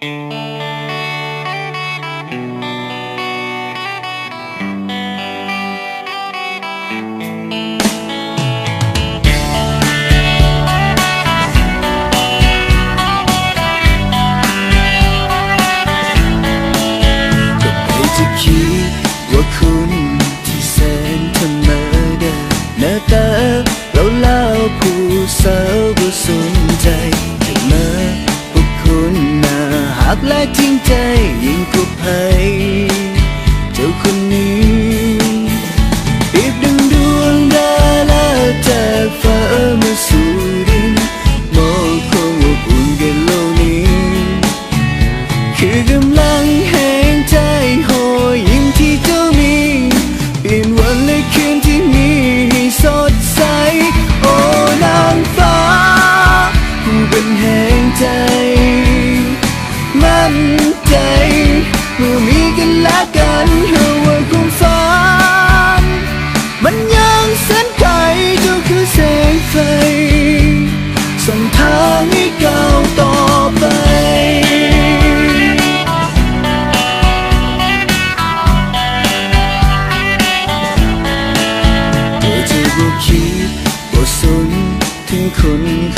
Música kind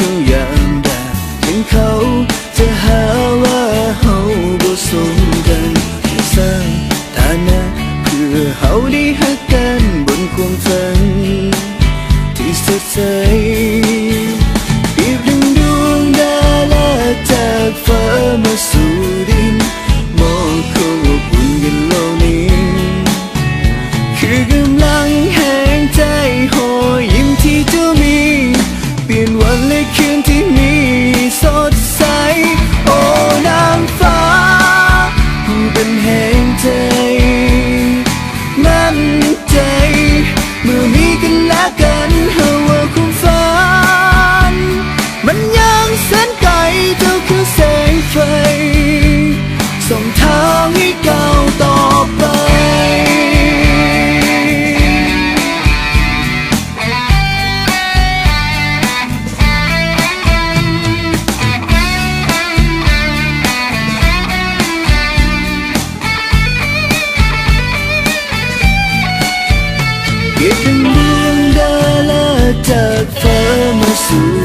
ทุกอย่างดาถึงเขาจะหาว่าเฮาบ่สมกันแค่สร้างฐานะเพื่อเฮาได้หักกันบนความฝันที่สดใส Ia kendung dalam tak termasuk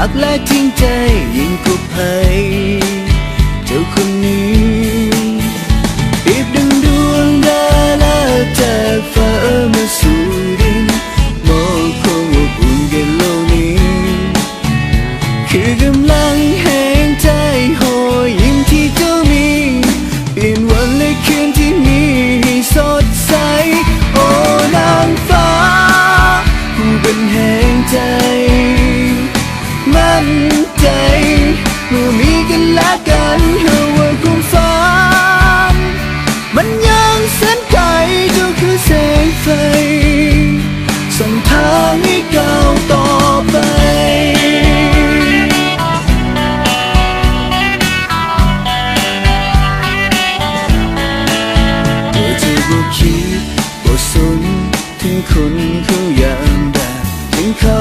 หักและทิ้งใจยิ่งกว่าภัยเจ้าคนนี้ปีบดึงดวงดาราจากฟ้ามา คนณเขายามแดดถึงเขา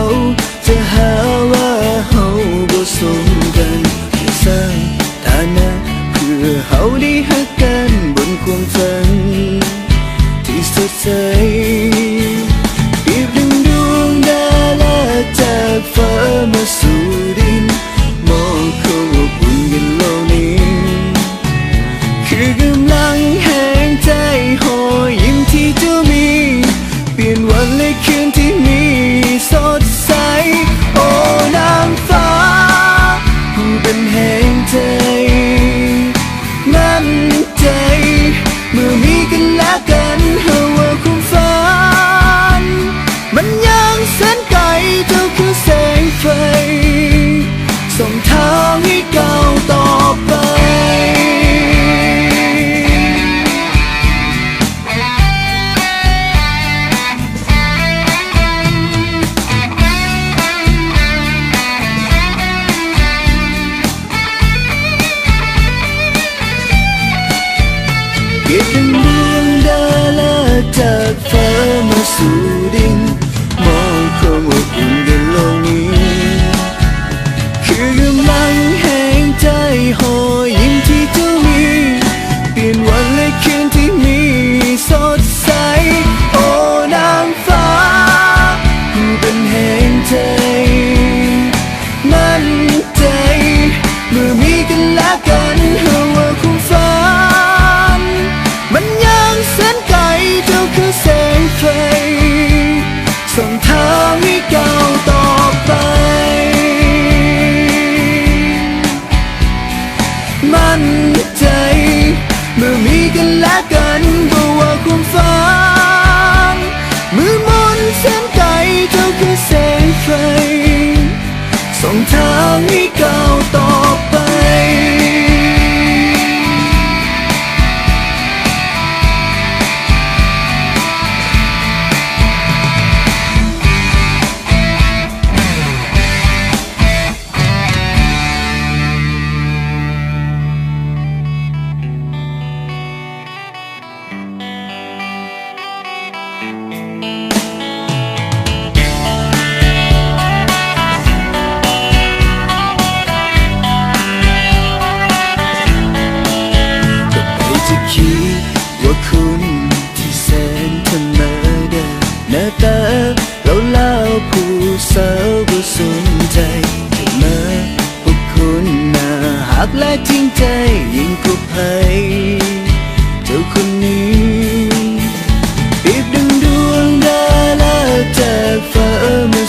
จะหาว่าเฮาบ่สมกันสร้างฐานะเพื่อเฮาได้หักกันบนความฝันที่สดใส soon. หักและทิ้งใจยิ่งกว่าภัยเจ้าคนนี้ปีบดึงดวงดาราจากฟ้ามา